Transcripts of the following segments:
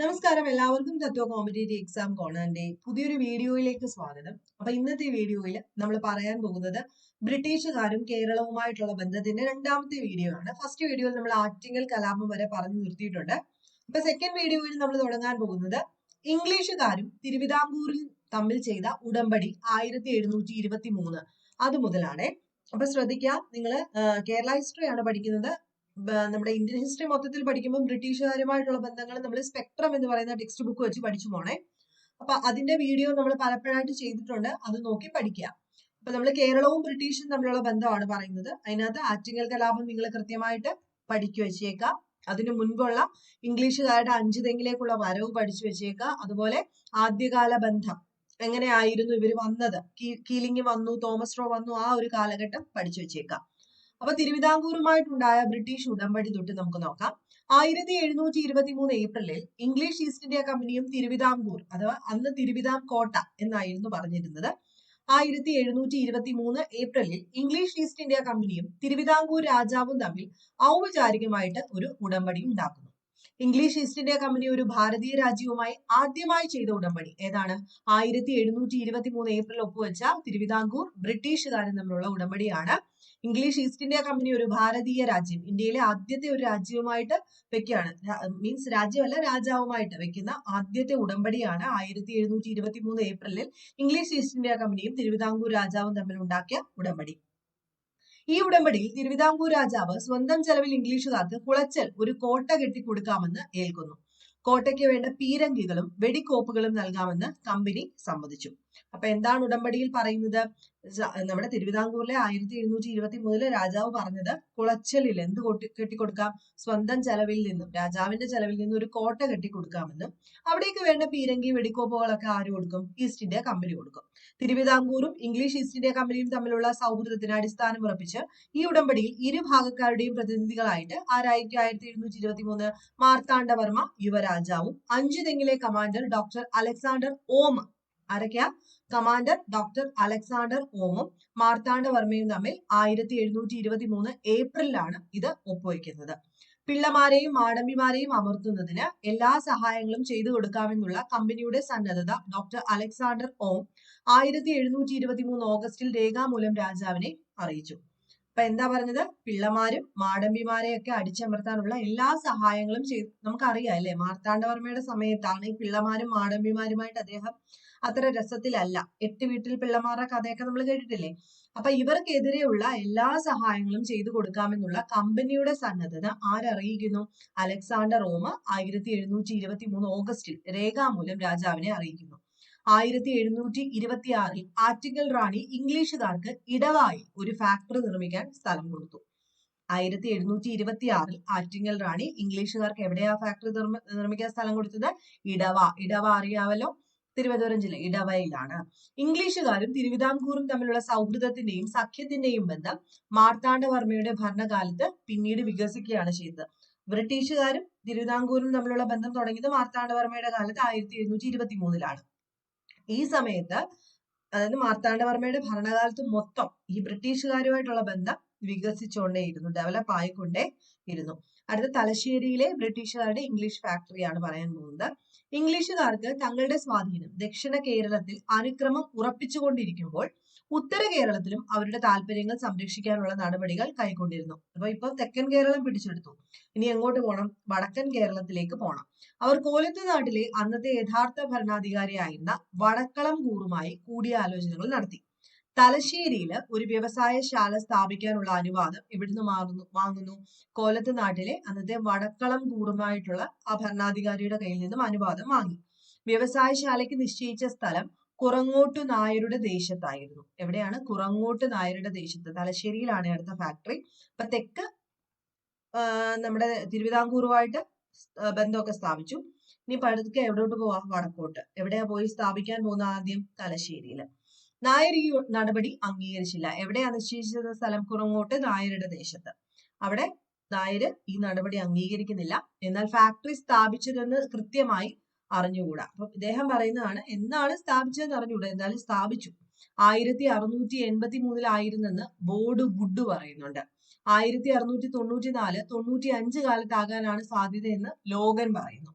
നമസ്കാരം. എല്ലാവർക്കും തത്വ competitive exam കോണാന്റെ പുതിയൊരു വീഡിയോയിലേക്ക് സ്വാഗതം. അപ്പൊ ഇന്നത്തെ വീഡിയോയിൽ നമ്മൾ പറയാൻ പോകുന്നത് ബ്രിട്ടീഷുകാരും കേരളവുമായിട്ടുള്ള ബന്ധത്തിന്റെ രണ്ടാമത്തെ വീഡിയോ ആണ്. ഫസ്റ്റ് വീഡിയോയിൽ നമ്മൾ ആറ്റിങ്ങൽ കലാപം വരെ പറഞ്ഞു നിർത്തിയിട്ടുണ്ട്. അപ്പൊ സെക്കൻഡ് വീഡിയോയിൽ നമ്മൾ തുടങ്ങാൻ പോകുന്നത് ഇംഗ്ലീഷുകാരും തിരുവിതാംകൂറിൽ തമ്മിൽ ചെയ്ത ഉടമ്പടി ആയിരത്തി എഴുന്നൂറ്റി ഇരുപത്തി മൂന്ന് അത് മുതലാണ്. അപ്പൊ ശ്രദ്ധിക്കുക നിങ്ങൾ കേരള ഹിസ്റ്ററി ആണ് പഠിക്കുന്നത്. നമ്മുടെ ഇന്ത്യൻ ഹിസ്റ്ററി മൊത്തത്തിൽ പഠിക്കുമ്പോൾ ബ്രിട്ടീഷുകാരുമായിട്ടുള്ള ബന്ധങ്ങൾ നമ്മൾ സ്പെക്ട്രം എന്ന് പറയുന്ന ടെക്സ്റ്റ് ബുക്ക് വെച്ച് പഠിച്ചു പോണേ. അപ്പൊ അതിന്റെ വീഡിയോ നമ്മൾ പലപ്പോഴായിട്ട് ചെയ്തിട്ടുണ്ട്. അത് നോക്കി പഠിക്കുക അപ്പൊ നമ്മൾ കേരളവും ബ്രിട്ടീഷും തമ്മിലുള്ള ബന്ധമാണ് പറയുന്നത്. അതിനകത്ത് ആറ്റിങ്ങൽ കലാപം നിങ്ങൾ കൃത്യമായിട്ട് പഠിക്കു വെച്ചേക്കാം. അതിനു മുൻപുള്ള ഇംഗ്ലീഷുകാരുടെ അഞ്ചു തെങ്ങിലേക്കുള്ള വരവ് പഠിച്ചു വെച്ചേക്കാം. അതുപോലെ ആദ്യകാല ബന്ധം എങ്ങനെയായിരുന്നു ഇവർ വന്നത്? കീലിംഗ് വന്നു തോമസ് റോ വന്നു ആ ഒരു കാലഘട്ടം പഠിച്ചു വെച്ചേക്കാം. അപ്പൊ തിരുവിതാംകൂറുമായിട്ടുണ്ടായ ബ്രിട്ടീഷ് ഉടമ്പടി തൊട്ട് നമുക്ക് നോക്കാം. ആയിരത്തി എഴുന്നൂറ്റി ഇരുപത്തി മൂന്ന് ഏപ്രിലിൽ ഇംഗ്ലീഷ് ഈസ്റ്റ് ഇന്ത്യ കമ്പനിയും തിരുവിതാംകൂർ അഥവാ അന്ന് തിരുവിതാം കോട്ട എന്നായിരുന്നു പറഞ്ഞിരുന്നത്. ആയിരത്തി എഴുന്നൂറ്റി ഇരുപത്തി മൂന്ന് ഏപ്രിലിൽ ഇംഗ്ലീഷ് ഈസ്റ്റ് ഇന്ത്യ കമ്പനിയും തിരുവിതാംകൂർ രാജാവും തമ്മിൽ ഔപചാരികമായിട്ട് ഒരു ഉടമ്പടി ഉണ്ടാക്കുന്നു. ഇംഗ്ലീഷ് ഈസ്റ്റ് ഇന്ത്യ കമ്പനി ഒരു ഭാരതീയ രാജ്യവുമായി ആദ്യമായി ചെയ്ത ഉടമ്പടി. ഏതാണ്? ആയിരത്തി എഴുന്നൂറ്റി ഇരുപത്തി മൂന്ന് ഏപ്രിൽ ഒപ്പുവെച്ച തിരുവിതാംകൂർ ബ്രിട്ടീഷുകാരും തമ്മിലുള്ള ഉടമ്പടിയാണ്. ഇംഗ്ലീഷ് ഈസ്റ്റ് ഇന്ത്യ കമ്പനി ഒരു ഭാരതീയ രാജ്യം. ഇന്ത്യയിലെ ആദ്യത്തെ ഒരു രാജ്യവുമായിട്ട് വെക്കുകയാണ് മീൻസ് രാജ്യമല്ല രാജാവുമായിട്ട് വെക്കുന്ന ആദ്യത്തെ ഉടമ്പടിയാണ് ആയിരത്തി എഴുന്നൂറ്റി ഇരുപത്തി മൂന്ന് ഏപ്രിലിൽ ഇംഗ്ലീഷ് ഈസ്റ്റ് ഇന്ത്യ കമ്പനിയും തിരുവിതാംകൂർ രാജാവും തമ്മിൽ ഉണ്ടാക്കിയ ഉടമ്പടി. ഈ ഉടമ്പടിയിൽ തിരുവിതാംകൂർ രാജാവ് സ്വന്തം ചെലവിൽ ഇംഗ്ലീഷുകാർക്ക് കുളച്ചൽ ഒരു കോട്ട കെട്ടിക്കൊടുക്കാമെന്ന് ഏൽക്കുന്നു. കോട്ടയ്ക്ക് വേണ്ട പീരങ്കികളും വെടിക്കോപ്പുകളും നൽകാമെന്ന് കമ്പനി സമ്മതിച്ചു. അപ്പൊ എന്താണ് ഉടമ്പടിയിൽ പറയുന്നത്? നമ്മുടെ തിരുവിതാംകൂറിലെ ആയിരത്തി എഴുന്നൂറ്റി ഇരുപത്തി മൂന്നിൽ രാജാവ് പറഞ്ഞത് കുളച്ചലിൽ എന്ത് കൊട്ടി- കെട്ടിക്കൊടുക്കാം സ്വന്തം ചെലവിൽ നിന്നും രാജാവിന്റെ ചെലവിൽ നിന്നും ഒരു കോട്ട കെട്ടിക്കൊടുക്കാമെന്നും അവിടേക്ക് വേണ്ട പീരങ്കി വെടിക്കോപ്പുകളൊക്കെ ആര് കൊടുക്കും? ഈസ്റ്റ് ഇന്ത്യ കമ്പനി കൊടുക്കും. തിരുവിതാംകൂറും ഇംഗ്ലീഷ് ഈസ്റ്റ് ഇന്ത്യ കമ്പനിയും തമ്മിലുള്ള സൗഹൃദത്തിന് അടിസ്ഥാനം ഉറപ്പിച്ച് ഈ ഉടമ്പടിയിൽ ഇരു ഭാഗക്കാരുടെയും പ്രതിനിധികളായിട്ട് ആരായിരിക്കും ആയിരത്തി എഴുന്നൂറ്റി ഇരുപത്തി മൂന്ന് മാർത്താണ്ഡവർമ്മ യുവരാജാവും അഞ്ചു തെങ്ങിലെ കമാൻഡർ ഡോക്ടർ അലക്സാണ്ടർ ഓം ആരൊക്കെയാ? കമാൻഡർ ഡോക്ടർ അലക്സാണ്ടർ ഓമും മാർത്താണ്ഡവർമ്മയും തമ്മിൽ ആയിരത്തി എഴുന്നൂറ്റി ഇരുപത്തി മൂന്ന് ഏപ്രിലാണ് ഇത് ഒപ്പുവയ്ക്കുന്നത് പിള്ളമാരെയും മാടമ്പിമാരെയും അമർത്തുന്നതിന് എല്ലാ സഹായങ്ങളും ചെയ്തു കൊടുക്കാമെന്നുള്ള കമ്പനിയുടെ സന്നദ്ധത ഡോക്ടർ അലക്സാണ്ടർ ഓം ആയിരത്തി എഴുന്നൂറ്റി ഇരുപത്തി മൂന്ന് ഓഗസ്റ്റിൽ രേഖാമൂലം രാജാവിനെ അറിയിച്ചു. അപ്പൊ എന്താ പറഞ്ഞത്? പിള്ളമാരും മാടമ്പിമാരെയൊക്കെ അടിച്ചമർത്താനുള്ള എല്ലാ സഹായങ്ങളും ചെയ്തു. നമുക്കറിയാം അല്ലെ? മാർത്താണ്ഡവർമ്മയുടെ സമയത്താണ് ഈ പിള്ളമാരും മാടമ്പിമാരുമായിട്ട് അദ്ദേഹം അത്ര രസത്തിലല്ല. എട്ട് വീട്ടിൽ പിള്ളമാരുടെ കഥയൊക്കെ നമ്മൾ കേട്ടിട്ടില്ലേ? അപ്പൊ ഇവർക്കെതിരെയുള്ള എല്ലാ സഹായങ്ങളും ചെയ്തു കൊടുക്കാമെന്നുള്ള കമ്പനിയുടെ സന്നദ്ധത ആരറിയിക്കുന്നു? അലക്സാണ്ടർ ഓമ ആയിരത്തി എഴുന്നൂറ്റി ഇരുപത്തി മൂന്ന് ഓഗസ്റ്റിൽ രേഖാമൂലം രാജാവിനെ അറിയിക്കുന്നു. ആയിരത്തി എഴുന്നൂറ്റി ഇരുപത്തി ആറിൽ ആറ്റിങ്ങൽ റാണി ഇംഗ്ലീഷുകാർക്ക് ഇടവായി ഒരു ഫാക്ടറി നിർമ്മിക്കാൻ സ്ഥലം കൊടുത്തു. ആയിരത്തി എഴുന്നൂറ്റി ഇരുപത്തി ആറിൽ ആറ്റിങ്ങൽ റാണി ഇംഗ്ലീഷുകാർക്ക് എവിടെയാ ഫാക്ടറി നിർമ്മിക്കാൻ സ്ഥലം കൊടുത്തത്? ഇടവ ഇടവ അറിയാവല്ലോ? തിരുവനന്തപുരം ജില്ല ഇടവയിലാണ്. ഇംഗ്ലീഷുകാരും തിരുവിതാംകൂറും തമ്മിലുള്ള സൗഹൃദത്തിന്റെയും സഖ്യത്തിന്റെയും ബന്ധം മാർത്താണ്ഡവർമ്മയുടെ ഭരണകാലത്ത് പിന്നീട് വികസിക്കുകയാണ് ചെയ്തത്. ബ്രിട്ടീഷുകാരും തിരുവിതാംകൂറും തമ്മിലുള്ള ബന്ധം തുടങ്ങിയത് മാർത്താണ്ഡവർമ്മയുടെ കാലത്ത് ആയിരത്തി എഴുന്നൂറ്റി ഇരുപത്തി മൂന്നിലാണ് ഈ സമയത്ത് അതായത് മാർത്താണ്ഡവർമ്മയുടെ ഭരണകാലത്ത് മൊത്തം ഈ ബ്രിട്ടീഷുകാരുമായിട്ടുള്ള ബന്ധം വികസിച്ചുകൊണ്ടേയിരുന്നു ഡെവലപ്പ് ആയിക്കൊണ്ടേ ഇരുന്നു അടുത്ത തലശ്ശേരിയിലെ ബ്രിട്ടീഷുകാരുടെ ഇംഗ്ലീഷ് ഫാക്ടറിയാണ് പറയാൻ പോകുന്നത്. ഇംഗ്ലീഷുകാർക്ക് തങ്ങളുടെ സ്വാധീനം ദക്ഷിണ കേരളത്തിൽ അനുക്രമം ഉറപ്പിച്ചുകൊണ്ടിരിക്കുമ്പോൾ ഉത്തര കേരളത്തിലും അവരുടെ താല്പര്യങ്ങൾ സംരക്ഷിക്കാനുള്ള നടപടികൾ കൈക്കൊണ്ടിരുന്നു. അപ്പൊ ഇപ്പൊ തെക്കൻ കേരളം പിടിച്ചെടുത്തു. ഇനി എങ്ങോട്ട് പോകണം വടക്കൻ കേരളത്തിലേക്ക് പോകണം അവർ കോലത്ത് നാട്ടിലെ അന്നത്തെ യഥാർത്ഥ ഭരണാധികാരിയായിരുന്ന വടക്കളം കൂറുമായി കൂടിയാലോചനകൾ നടത്തി. തലശ്ശേരിയിൽ ഒരു വ്യവസായശാല സ്ഥാപിക്കാനുള്ള അനുവാദം ഇവിടുന്ന് മാറുന്നു വാങ്ങുന്നു? കോലത്ത് നാട്ടിലെ അന്നത്തെ വടക്കളം ആ ഭരണാധികാരിയുടെ കയ്യിൽ നിന്നും അനുവാദം വാങ്ങി. വ്യവസായശാലയ്ക്ക് നിശ്ചയിച്ച സ്ഥലം കുറങ്ങോട്ടു നായരുടെ ദേശത്തായിരുന്നു. എവിടെയാണ്? കുറങ്ങോട്ട് നായരുടെ ദേശത്ത്. തലശ്ശേരിയിലാണ് അടുത്ത ഫാക്ടറി അപ്പൊ തെക്ക് നമ്മുടെ തിരുവിതാംകൂറുമായിട്ട് ബന്ധമൊക്കെ സ്ഥാപിച്ചു. ഇനി പതുക്കെ എവിടോട്ട് പോവാ? വടക്കോട്ട്. എവിടെയാ പോയി സ്ഥാപിക്കാൻ പോകുന്ന ആദ്യം? തലശ്ശേരിയിൽ നായർ ഈ നടപടി അംഗീകരിച്ചില്ല. എവിടെയാ നിശ്ചയിച്ചത് സ്ഥലം കുറങ്ങോട്ട് നായരുടെ ദേശത്ത്. അവിടെ നായര് ഈ നടപടി അംഗീകരിക്കുന്നില്ല. എന്നാൽ ഫാക്ടറി സ്ഥാപിച്ചതെന്ന് കൃത്യമായി അറിഞ്ഞുകൂടാ. അപ്പൊ ഇദ്ദേഹം പറയുന്നതാണ് എന്നാണ് സ്ഥാപിച്ചതെന്ന് അറിഞ്ഞുകൂടാ. എന്നാലും സ്ഥാപിച്ചു. ആയിരത്തി അറുന്നൂറ്റി എൺപത്തി മൂന്നിലായിരുന്നെന്ന് ബോർഡ് വുഡ് പറയുന്നുണ്ട്. ആയിരത്തി അറുന്നൂറ്റി തൊണ്ണൂറ്റി നാല് തൊണ്ണൂറ്റി അഞ്ച് കാലത്താകാനാണ് സാധ്യതയെന്ന് ലോഗൻ പറയുന്നു.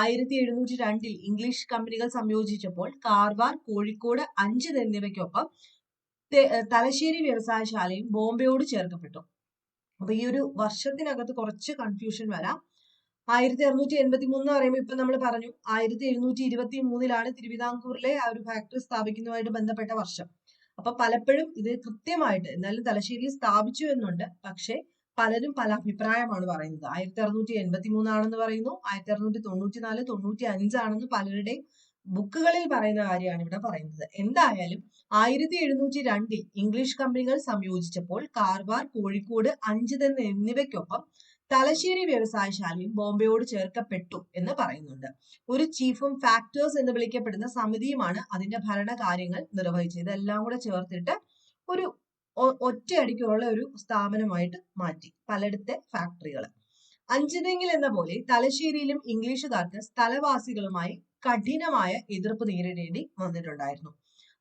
ആയിരത്തി എഴുന്നൂറ്റി രണ്ടിൽ ഇംഗ്ലീഷ് കമ്പനികൾ സംയോജിച്ചപ്പോൾ കാർവാർ കോഴിക്കോട് അഞ്ച് എന്നിവയ്ക്കൊപ്പം തലശ്ശേരി വ്യവസായശാലയും ബോംബെയോട് ചേർക്കപ്പെട്ടു. അപ്പൊ ഈ ഒരു വർഷത്തിനകത്ത് കുറച്ച് കൺഫ്യൂഷൻ വരാം. ആയിരത്തി അറുന്നൂറ്റി എൺപത്തി മൂന്ന് പറയുമ്പോൾ ഇപ്പൊ നമ്മൾ പറഞ്ഞു ആയിരത്തി എഴുന്നൂറ്റി ഇരുപത്തി മൂന്നിലാണ് തിരുവിതാംകൂറിലെ ആ ഒരു ഫാക്ടറി സ്ഥാപിക്കുന്നതുമായിട്ട് ബന്ധപ്പെട്ട വർഷം. അപ്പൊ പലപ്പോഴും ഇത് കൃത്യമായിട്ട് എന്നാലും തലശ്ശേരിയിൽ സ്ഥാപിച്ചു എന്നുണ്ട്. പക്ഷെ പലരും പല അഭിപ്രായമാണ് പറയുന്നത്. ആയിരത്തി അറുന്നൂറ്റി എൺപത്തി മൂന്നാണെന്ന് പറയുന്നു. ആയിരത്തി അറുന്നൂറ്റി തൊണ്ണൂറ്റി നാല് തൊണ്ണൂറ്റി അഞ്ചാണെന്ന് പലരുടെയും ബുക്കുകളിൽ പറയുന്ന കാര്യമാണ് ഇവിടെ പറയുന്നത്. എന്തായാലും ആയിരത്തി എഴുന്നൂറ്റി രണ്ടിൽ ഇംഗ്ലീഷ് കമ്പനികൾ സംയോജിച്ചപ്പോൾ കാർവാർ കോഴിക്കോട് അഞ്ചുതെന്ന് എന്നിവയ്ക്കൊപ്പം തലശ്ശേരി വ്യവസായശാലയും ബോംബെയോട് ചേർക്കപ്പെട്ടു എന്ന് പറയുന്നുണ്ട്. ഒരു ചീഫും ഫാക്ടേഴ്സ് എന്ന് വിളിക്കപ്പെടുന്ന സമിതിയുമാണ് അതിന്റെ ഭരണകാര്യങ്ങൾ നിർവഹിച്ചത്. ഇതെല്ലാം കൂടെ ചേർത്തിട്ട് ഒരു ഒറ്റയടിക്കുള്ള ഒരു സ്ഥാപനമായിട്ട് മാറ്റി പലയിടത്തെ ഫാക്ടറികൾ അഞ്ചുതെങ്കിൽ എന്ന പോലെ തലശ്ശേരിയിലും ഇംഗ്ലീഷുകാർക്ക് സ്ഥലവാസികളുമായി കഠിനമായ എതിർപ്പ് നേരിടേണ്ടി വന്നിട്ടുണ്ടായിരുന്നു.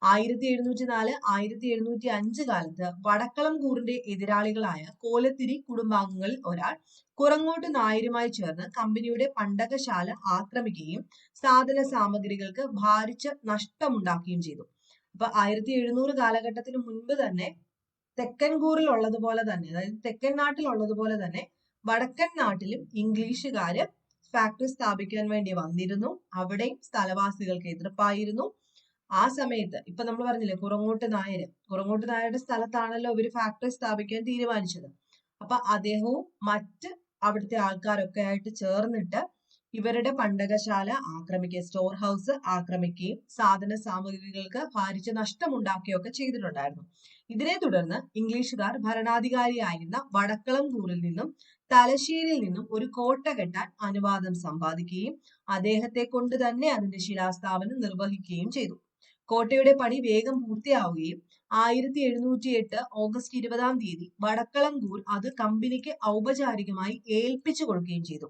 ആയിരത്തി എഴുന്നൂറ്റി നാല് ആയിരത്തി എഴുന്നൂറ്റി അഞ്ച് കാലത്ത് വടക്കളം കൂറിന്റെ എതിരാളികളായ കോലത്തിരി കുടുംബാംഗങ്ങളിൽ ഒരാൾ കുറങ്ങോട്ട് നായരുമായി ചേർന്ന് കമ്പനിയുടെ പണ്ടകശാല ആക്രമിക്കുകയും സാധന സാമഗ്രികൾക്ക് ഭാരിച്ച നഷ്ടമുണ്ടാക്കുകയും ചെയ്തു. അപ്പൊ ആയിരത്തി എഴുന്നൂറ് കാലഘട്ടത്തിന് മുൻപ് തന്നെ തെക്കൻ കൂറിൽ ഉള്ളതുപോലെ തന്നെ അതായത് തെക്കൻ നാട്ടിൽ ഉള്ളതുപോലെ തന്നെ വടക്കൻ നാട്ടിലും ഇംഗ്ലീഷുകാര് ഫാക്ടറി സ്ഥാപിക്കാൻ വേണ്ടി വന്നിരുന്നു. അവിടെയും സ്ഥലവാസികൾക്ക് എതിർപ്പായിരുന്നു. ആ സമയത്ത് ഇപ്പൊ നമ്മൾ പറഞ്ഞില്ലേ കുറങ്ങോട്ട് നായർ കുറങ്ങോട്ട് നായരുടെ സ്ഥലത്താണല്ലോ ഇവർ ഫാക്ടറി സ്ഥാപിക്കാൻ തീരുമാനിച്ചത്. അപ്പൊ അദ്ദേഹവും മറ്റ് അവിടുത്തെ ആൾക്കാരൊക്കെ ആയിട്ട് ചേർന്നിട്ട് ഇവരുടെ പണ്ടകശാല ആക്രമിക്കുകയും സ്റ്റോർ ഹൗസ് ആക്രമിക്കുകയും സാധന സാമഗ്രികൾക്ക് ഭാരിച്ച നഷ്ടമുണ്ടാക്കുകയൊക്കെ ചെയ്തിട്ടുണ്ടായിരുന്നു. ഇതിനെ തുടർന്ന് ഇംഗ്ലീഷുകാർ ഭരണാധികാരിയായിരുന്ന വടക്കളം കൂറിൽ നിന്നും തലശ്ശേരിയിൽ നിന്നും ഒരു കോട്ട കെട്ടാൻ അനുവാദം സമ്പാദിക്കുകയും അദ്ദേഹത്തെ കൊണ്ട് തന്നെ അതിന്റെ ശിലാസ്ഥാപനം നിർവഹിക്കുകയും ചെയ്തു. കോട്ടയുടെ പണി വേഗം പൂർത്തിയാവുകയും ആയിരത്തി എഴുന്നൂറ്റി എട്ട് ഓഗസ്റ്റ് ഇരുപതാം തീയതി വടക്കളംകൂർ അത് കമ്പനിക്ക് ഔപചാരികമായി ഏൽപ്പിച്ചു കൊടുക്കുകയും ചെയ്തു.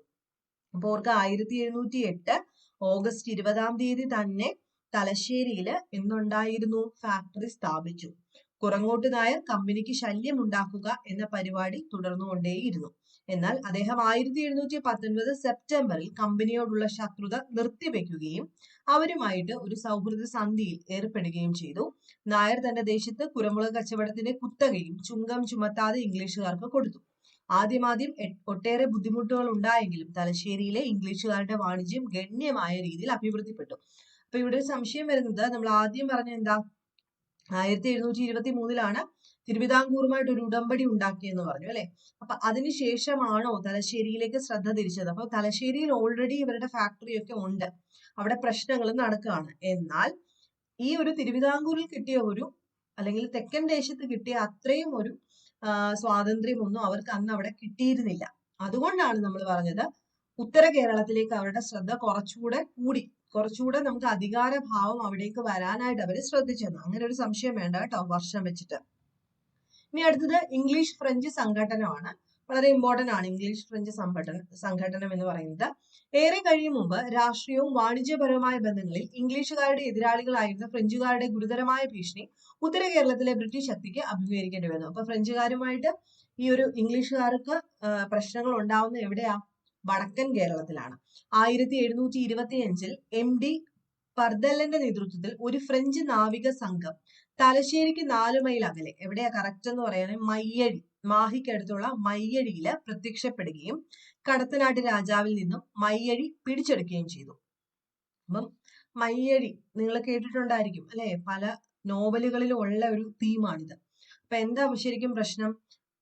അപ്പൊ ഓർക്ക് ആയിരത്തി എഴുന്നൂറ്റി എട്ട് ഓഗസ്റ്റ് ഇരുപതാം തീയതി തന്നെ തലശ്ശേരിയിൽ എന്തുണ്ടായിരുന്നു? ഫാക്ടറി സ്ഥാപിച്ചു. കുറങ്ങോട്ട് നായർ കമ്പനിക്ക് ശല്യം ഉണ്ടാക്കുക എന്ന പരിപാടി തുടർന്നുകൊണ്ടേയിരുന്നു. എന്നാൽ അദ്ദേഹം ആയിരത്തി എഴുന്നൂറ്റി പത്തൊൻപത് സെപ്റ്റംബറിൽ കമ്പനിയോടുള്ള ശത്രുത നിർത്തിവെക്കുകയും അവരുമായിട്ട് ഒരു സൗഹൃദ സന്ധിയിൽ ഏർപ്പെടുകയും ചെയ്തു. നായർ തന്റെ ദേശത്ത് കുരമുളക് കച്ചവടത്തിന്റെ കുത്തകയും ചുങ്കം ചുമത്താതെ ഇംഗ്ലീഷുകാർക്ക് കൊടുത്തു. ആദ്യമാദ്യം ഒട്ടേറെ ബുദ്ധിമുട്ടുകൾ ഉണ്ടായെങ്കിലും തലശ്ശേരിയിലെ ഇംഗ്ലീഷുകാരുടെ വാണിജ്യം ഗണ്യമായ രീതിയിൽ അഭിവൃദ്ധിപ്പെട്ടു. അപ്പൊ ഇവിടെ ഒരു സംശയം വരുന്നത് നമ്മൾ ആദ്യം പറഞ്ഞ എന്താ? ആയിരത്തി എഴുന്നൂറ്റി ഇരുപത്തി മൂന്നിലാണ് തിരുവിതാംകൂറുമായിട്ട് ഒരു ഉടമ്പടി ഉണ്ടാക്കിയെന്ന് പറഞ്ഞു അല്ലെ? അപ്പൊ അതിനുശേഷമാണോ തലശ്ശേരിയിലേക്ക് ശ്രദ്ധ തിരിച്ചത്? അപ്പൊ തലശ്ശേരിയിൽ ഓൾറെഡി ഇവരുടെ ഫാക്ടറി ഒക്കെ ഉണ്ട്. അവിടെ പ്രശ്നങ്ങൾ നടക്കുകയാണ്. എന്നാൽ ഈ ഒരു തിരുവിതാംകൂറിൽ കിട്ടിയ ഒരു അല്ലെങ്കിൽ തെക്കൻ ദേശത്ത് കിട്ടിയ അത്രയും ഒരു സ്വാതന്ത്ര്യമൊന്നും അവർക്ക് അന്ന് അവിടെ കിട്ടിയിരുന്നില്ല. അതുകൊണ്ടാണ് നമ്മൾ പറഞ്ഞത് ഉത്തര കേരളത്തിലേക്ക് അവരുടെ ശ്രദ്ധ കുറച്ചുകൂടെ കൂടി. കുറച്ചുകൂടെ നമുക്ക് അധികാരഭാവം അവിടേക്ക് വരാനായിട്ട് അവർ ശ്രദ്ധിച്ചെന്ന്. അങ്ങനെ ഒരു സംശയം വേണ്ട കേട്ടോ വർഷം വെച്ചിട്ട്. ഇനി അടുത്തത് ഇംഗ്ലീഷ് ഫ്രഞ്ച് സംഘടനമാണ് വളരെ ഇമ്പോർട്ടന്റ് ആണ് ഇംഗ്ലീഷ് ഫ്രഞ്ച് സംഘടന സംഘടനം എന്ന് പറയുന്നത്. ഏറെ കഴിയും മുമ്പ് രാഷ്ട്രീയവും വാണിജ്യപരവുമായ ബന്ധങ്ങളിൽ ഇംഗ്ലീഷുകാരുടെ എതിരാളികളായിരുന്ന ഫ്രഞ്ചുകാരുടെ ഗുരുതരമായ ഭീഷണി ഉത്തര കേരളത്തിലെ ബ്രിട്ടീഷ് ശക്തിക്ക് അഭിമുഖീകരിക്കേണ്ടി വന്നു അപ്പൊ ഫ്രഞ്ചുകാരുമായിട്ട് ഈ ഒരു ഇംഗ്ലീഷുകാർക്ക് പ്രശ്നങ്ങൾ ഉണ്ടാവുന്ന എവിടെയാ? വടക്കൻ കേരളത്തിലാണ്. ആയിരത്തി എഴുന്നൂറ്റി ഇരുപത്തി അഞ്ചിൽ എം ഡി നേതൃത്വത്തിൽ ഒരു ഫ്രഞ്ച് നാവിക സംഘം തലശ്ശേരിക്ക് നാലു മൈൽ അകലെ എവിടെയാ? കറക്റ്റ് എന്ന് പറയുന്നത് മയ്യഴി. മാഹിക്കടുത്തുള്ള മയ്യഴിയിൽ പ്രത്യക്ഷപ്പെടുകയും കടത്തനാട്ട് രാജാവിൽ നിന്നും മയ്യഴി പിടിച്ചെടുക്കുകയും ചെയ്തു. അപ്പം മയ്യഴി നിങ്ങൾ കേട്ടിട്ടുണ്ടായിരിക്കും അല്ലെ? പല നോവലുകളിലും ഉള്ള ഒരു തീമാണിത്. അപ്പൊ എന്താ ശരിക്കും പ്രശ്നം?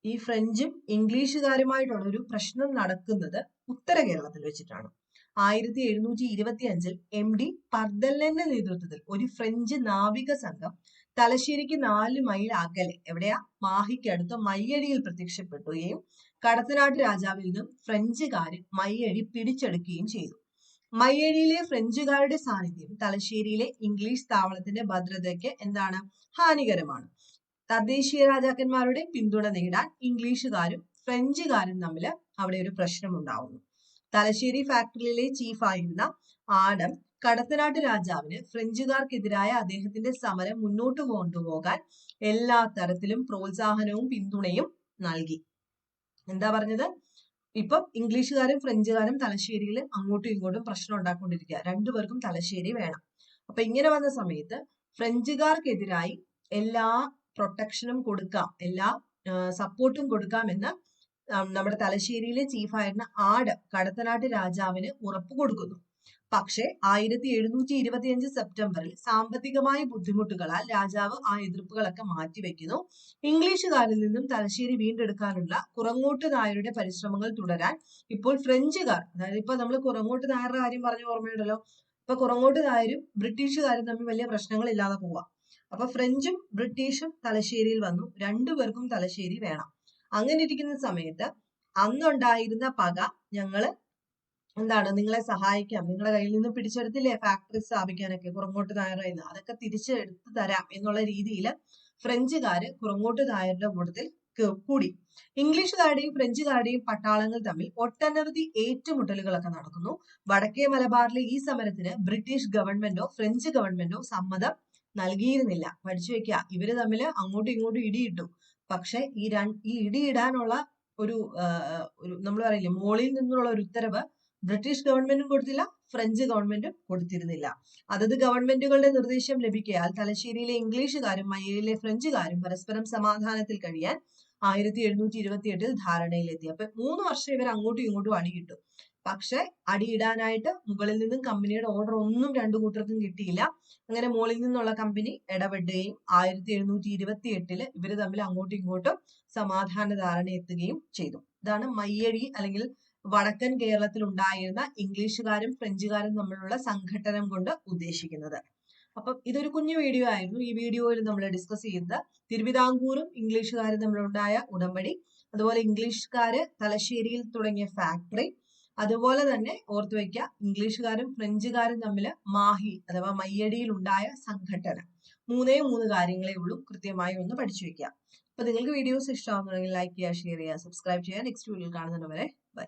ഈ ഫ്രഞ്ചും ഇംഗ്ലീഷുകാരുമായിട്ടുള്ള ഒരു പ്രശ്നം നടക്കുന്നത് ഉത്തര കേരളത്തിൽ വെച്ചിട്ടാണ്. ആയിരത്തി എഴുന്നൂറ്റി ഇരുപത്തി അഞ്ചിൽ എം ഡി പർദല്ലന്റെ നേതൃത്വത്തിൽ ഒരു ഫ്രഞ്ച് നാവിക സംഘം തലശ്ശേരിക്ക് നാല് മൈൽ അകലെ എവിടെയാ? മാഹിക്കടുത്ത് മയ്യഴിയിൽ പ്രത്യക്ഷപ്പെടുകയും കടത്തനാട്ട് രാജാവിൽ നിന്നും ഫ്രഞ്ചുകാർ മയ്യഴി പിടിച്ചെടുക്കുകയും ചെയ്തു. മയ്യഴിയിലെ ഫ്രഞ്ചുകാരുടെ സാന്നിധ്യം തലശ്ശേരിയിലെ ഇംഗ്ലീഷ് താവളത്തിന്റെ ഭദ്രതയ്ക്ക് എന്താണ്? ഹാനികരമാണ്. തദ്ദേശീയ രാജാക്കന്മാരുടെ പിന്തുണ നേടാൻ ഇംഗ്ലീഷുകാരും ഫ്രഞ്ചുകാരും തമ്മിൽ അവിടെ ഒരു പ്രശ്നം ഉണ്ടാവുന്നു തലശ്ശേരി ഫാക്ടറിയിലെ ചീഫായിരുന്ന ആഡം കടത്തനാട്ട് രാജാവിന് ഫ്രഞ്ചുകാർക്കെതിരായ അദ്ദേഹത്തിന്റെ സമരം മുന്നോട്ട് കൊണ്ടുപോകാൻ എല്ലാ തരത്തിലും പ്രോത്സാഹനവും പിന്തുണയും നൽകി. എന്താ പറഞ്ഞത്? ഇപ്പം ഇംഗ്ലീഷുകാരും ഫ്രഞ്ചുകാരും തലശ്ശേരിയിൽ അങ്ങോട്ടും ഇങ്ങോട്ടും പ്രശ്നം ഉണ്ടാക്കൊണ്ടിരിക്കുക രണ്ടുപേർക്കും തലശ്ശേരി വേണം. അപ്പൊ ഇങ്ങനെ വന്ന സമയത്ത് ഫ്രഞ്ചുകാർക്കെതിരായി എല്ലാ പ്രൊട്ടക്ഷനും കൊടുക്കാം എല്ലാ സപ്പോർട്ടും കൊടുക്കാമെന്ന് നമ്മുടെ തലശ്ശേരിയിലെ ചീഫായിരുന്ന ആട് കടത്തനാട്ട് രാജാവിന് ഉറപ്പ് കൊടുക്കുന്നു. പക്ഷേ ആയിരത്തി എഴുന്നൂറ്റി ഇരുപത്തിയഞ്ച് സെപ്റ്റംബറിൽ സാമ്പത്തികമായ ബുദ്ധിമുട്ടുകളാൽ രാജാവ് ആ എതിർപ്പുകളൊക്കെ മാറ്റിവെക്കുന്നു. ഇംഗ്ലീഷുകാരിൽ നിന്നും തലശ്ശേരി വീണ്ടെടുക്കാനുള്ള കുറങ്ങോട്ട് നായരുടെ പരിശ്രമങ്ങൾ തുടരാൻ ഇപ്പോൾ ഫ്രഞ്ചുകാർ അതായത് ഇപ്പൊ നമ്മൾ കുറങ്ങോട്ട് നായരുടെ കാര്യം പറഞ്ഞ ഓർമ്മയുണ്ടല്ലോ. ഇപ്പൊ കുറങ്ങോട്ട് നായരും ബ്രിട്ടീഷുകാരും തമ്മിൽ വലിയ പ്രശ്നങ്ങൾ ഇല്ലാതെ പോവാം. അപ്പൊ ഫ്രഞ്ചും ബ്രിട്ടീഷും തലശ്ശേരിയിൽ വന്നു. രണ്ടുപേർക്കും തലശ്ശേരി വേണം. അങ്ങനെ ഇരിക്കുന്ന സമയത്ത് അന്നുണ്ടായിരുന്ന പക ഞങ്ങൾ എന്താണ്? നിങ്ങളെ സഹായിക്കാം. നിങ്ങളുടെ കയ്യിൽ നിന്ന് പിടിച്ചെടുത്തില്ലേ ഫാക്ടറി സ്ഥാപിക്കാനൊക്കെ? കുറങ്ങോട്ട് എന്ന് അതൊക്കെ തിരിച്ചെടുത്ത് തരാം എന്നുള്ള രീതിയിൽ ഫ്രഞ്ചുകാര് കുറങ്ങോട്ട് നായരുടെ കൂട്ടത്തിൽ കൂടി. ഇംഗ്ലീഷുകാരുടെയും ഫ്രഞ്ചുകാരുടെയും പട്ടാളങ്ങൾ തമ്മിൽ ഒട്ടനവധി ഏറ്റുമുട്ടലുകളൊക്കെ നടക്കുന്നു. വടക്കേ മലബാറിലെ ഈ സമരത്തിന് ബ്രിട്ടീഷ് ഗവൺമെന്റോ ഫ്രഞ്ച് ഗവൺമെന്റോ സമ്മതം നൽകിയിരുന്നില്ല. പഠിച്ചു വെക്കുക ഇവർ തമ്മിൽ അങ്ങോട്ടും ഇങ്ങോട്ടും ഇടിയിട്ടു. പക്ഷെ ഈ ഈ ഇടിയിടാനുള്ള ഒരു ഒരു നമ്മൾ പറയില്ലേ മോളിൽ നിന്നുള്ള ഒരു ഉത്തരവ് ബ്രിട്ടീഷ് ഗവൺമെന്റും കൊടുത്തില്ല ഫ്രഞ്ച് ഗവൺമെന്റും കൊടുത്തിരുന്നില്ല. അതത് ഗവൺമെന്റുകളുടെ നിർദ്ദേശം ലഭിക്കയാൽ തലശ്ശേരിയിലെ ഇംഗ്ലീഷുകാരും മയ്യയിലെ ഫ്രഞ്ചുകാരും പരസ്പരം സമാധാനത്തിൽ കഴിയാൻ ആയിരത്തി എഴുന്നൂറ്റി ഇരുപത്തി എട്ടിൽ ധാരണയിലെത്തി. അപ്പൊ മൂന്ന് വർഷം ഇവർ അങ്ങോട്ടും ഇങ്ങോട്ടും അടി കിട്ടും. പക്ഷെ അടിയിടാനായിട്ട് മുകളിൽ നിന്നും കമ്പനിയുടെ ഓർഡർ ഒന്നും രണ്ടു കൂട്ടർക്കും കിട്ടിയില്ല. അങ്ങനെ മുകളിൽ നിന്നുള്ള കമ്പനി ഇടപെടുകയും ആയിരത്തി എഴുന്നൂറ്റി ഇരുപത്തി എട്ടിൽ ഇവർ തമ്മിൽ അങ്ങോട്ടും ഇങ്ങോട്ടും സമാധാന ധാരണ എത്തുകയും ചെയ്തു. ഇതാണ് മയ്യഴി അല്ലെങ്കിൽ വടക്കൻ കേരളത്തിൽ ഉണ്ടായിരുന്ന ഇംഗ്ലീഷുകാരും ഫ്രഞ്ചുകാരും തമ്മിലുള്ള സംഘട്ടനം കൊണ്ട് ഉദ്ദേശിക്കുന്നത്. അപ്പം ഇതൊരു കുഞ്ഞു വീഡിയോ ആയിരുന്നു. ഈ വീഡിയോയിൽ നമ്മൾ ഡിസ്കസ് ചെയ്യുന്നത് തിരുവിതാംകൂറും ഇംഗ്ലീഷുകാരും തമ്മിലുണ്ടായ ഉടമ്പടി അതുപോലെ ഇംഗ്ലീഷുകാര് തലശ്ശേരിയിൽ തുടങ്ങിയ ഫാക്ടറി അതുപോലെ തന്നെ ഓർത്തു വയ്ക്കുക ഇംഗ്ലീഷുകാരും ഫ്രഞ്ചുകാരും തമ്മിൽ മാഹി അഥവാ മയ്യടിയിൽ ഉണ്ടായ സംഘടന മൂന്നേ മൂന്ന് കാര്യങ്ങളേ ഉള്ളൂ. കൃത്യമായി ഒന്ന് പഠിച്ചു വെക്കുക അപ്പൊ നിങ്ങൾക്ക് വീഡിയോസ് ഇഷ്ടമാകുന്നുണ്ടെങ്കിൽ ലൈക്ക് ചെയ്യുക ഷെയർ ചെയ്യുക സബ്സ്ക്രൈബ് ചെയ്യുക. നെക്സ്റ്റ് വീഡിയോയിൽ കാണുന്നവരെ ബൈ